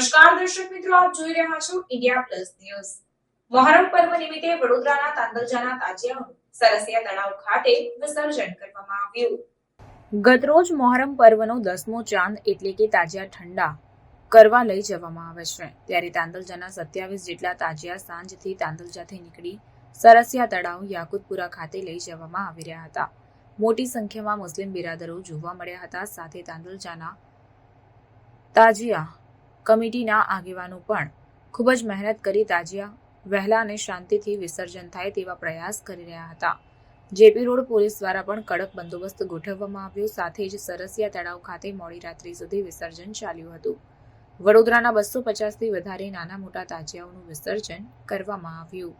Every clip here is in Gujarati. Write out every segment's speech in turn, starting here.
નમસ્કાર દર્શક મિત્રો, આપ જોઈ રહ્યા છો ઇન્ડિયા પ્લસ ન્યૂઝ. મહોરમ પર્વ નિમિત્તે વડોદરાના તાંદલજાના તાજિયાનું સરસિયા તળાવ ખાતે વિસર્જન કરવામાં આવ્યું. ગતરોજ મોહરમ પર્વનો દસમો ચાંદ એટલે કે તાજિયા ઠંડા કરવા લઈ જવામાં આવે છે. ત્યારે તાંદલજાના સત્યાવીસ જેટલા તાજિયા સાંજથી તાંદલજાથી નીકળી સરસિયા તળાવ યાકુતપુરા ખાતે લઈ જવામાં આવી રહ્યા હતા. મોટી સંખ્યામાં મુસ્લિમ બિરાદરો જોવા મળ્યા હતા. સાથે તાંદલજાના તાજિયા કમિટીના આગેવાનો પણ ખૂબ જ મહેનત કરી તાજિયા વહેલા અને શાંતિથી વિસર્જન થાય તેવા પ્રયાસ કરી રહ્યા હતા. જેપી રોડ પોલીસ દ્વારા પણ કડક બંદોબસ્ત ગોઠવવામાં આવ્યો. સાથે જ સરસિયા તળાવ ખાતે મોડી રાત્રિ સુધી વિસર્જન ચાલ્યું હતું. વડોદરાના બસો પચાસથી વધારે નાના મોટા તાજિયાઓનું વિસર્જન કરવામાં આવ્યું.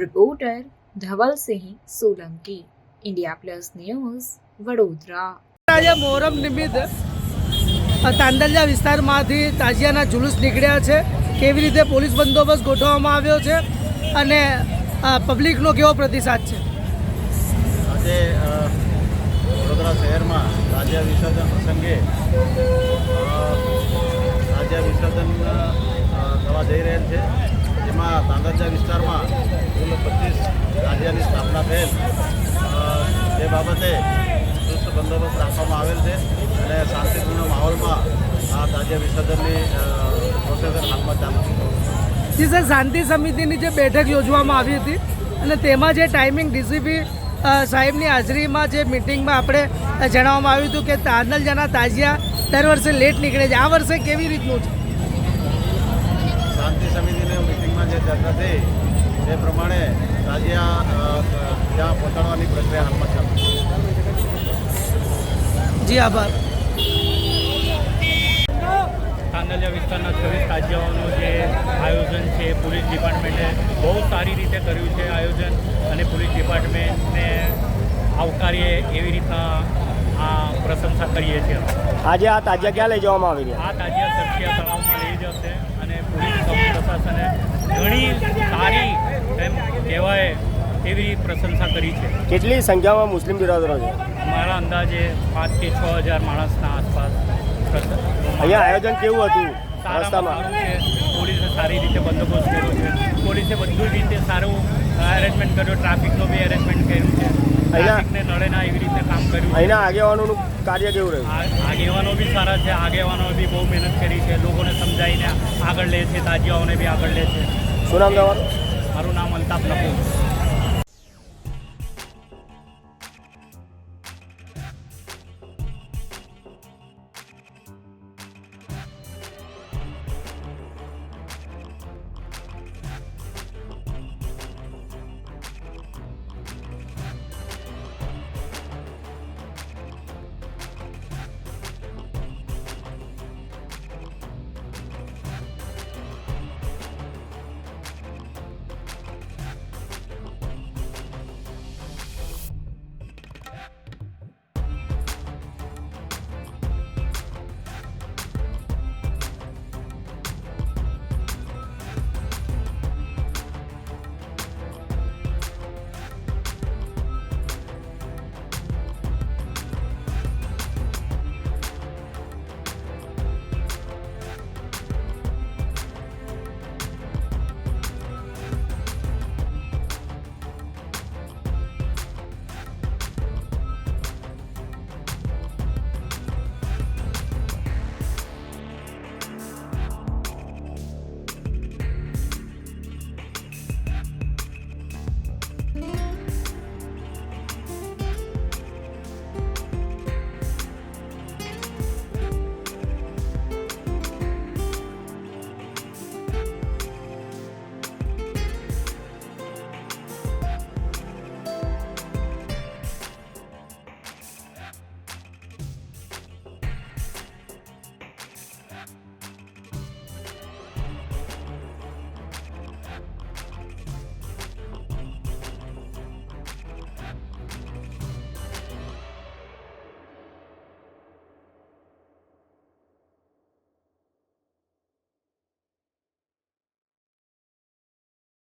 Reporter Dhavalsinh Solanki, India plus news, Vadodara. આજે મોહરમ નિમિત્ત તાંદલજા વિસ્તારમાંથી તાજિયાના જુલુસ નીકળ્યા છે. કેવી રીતે પોલીસ બંદોબસ્ત ગોઠવવામાં આવ્યો છે અને પબ્લિકનો કેવો પ્રતિસાદ છે? આજે વડોદરા શહેરમાં તાજિયા વિસર્જન પ્રસંગે તાજિયા વિસર્જન થવા જઈ રહેલ છે. જેમાં તાંદરજા વિસ્તારમાં કુલ પચીસ તાજિયાની સ્થાપના થયેલ. તે બાબતે ચુસ્ત બંદોબસ્ત રાખવામાં આવેલ છે. આ વિસર્જનની અ, હાલમાં ચાલુ છે. જી સર શાંતિ સમિતિની જે બેઠક યોજવામાં આવી હતી અને તેમાં જે ટાઈમિંગ ડીસીપી સાહેબની હાજરીમાં જે મિટિંગમાં આપણે જણાવવામાં આવ્યું હતું કે તાંદલજાના તાજિયા દર વર્ષે લેટ નીકળે છે. આ વર્ષે કેવી રીતનું છે? શાંતિ સમિતિની મિટિંગમાં જે ચર્ચા થઈ તે પ્રમાણે તાજિયા ત્યાં પહોંચાડવાની પ્રક્રિયા હાલમાં ચાલુ જી આભાર. કાંદલિયા વિસ્તારના છવ્વીસ તાજિયાઓનું જે આયોજન છે પોલીસ ડિપાર્ટમેન્ટે બહુ સારી રીતે કર્યું છે આયોજન અને પોલીસ ડિપાર્ટમેન્ટને આવકારીએ એવી રીતના આ પ્રશંસા કરીએ છીએ. આજે આ તાજિયા ક્યાં લઈ જવામાં આવી રહ્યા? આ તાજિયા સરખિયા તળાવમાં લઈ જશે અને પોલીસ પ્રશાસને ઘણી સારી એમ કહેવાય એવી પ્રશંસા કરી છે. કેટલી સંખ્યામાં મુસ્લિમ બિરાદરો છે? મારા અંદાજે પાંચથી છ હજાર માણસના આસપાસ. અહીંયા આયોજન કેવું હતું? રસ્તામાં? પોલીસે સારી રીતે બંદોબસ્ત કર્યો છે. પોલીસે બધું રીતે સારું અરેન્જમેન્ટ કર્યું. ટ્રાફિકનું બી એરેન્જમેન્ટ કર્યું છે. ટ્રાફિકને નડે ના એવી રીતે કામ કર્યું અહીંના આગેવાનોનું કાર્ય કેવું રહ્યું? આગેવાનો બી સારા છે. આગેવાનો બી બહુ મહેનત કરી છે. લોકોને સમજાવીને આગળ લે છે. તાજિયાઓને બી આગળ લે છે. શું નામ તમારું? મારું નામ અલ્તાફ નકુર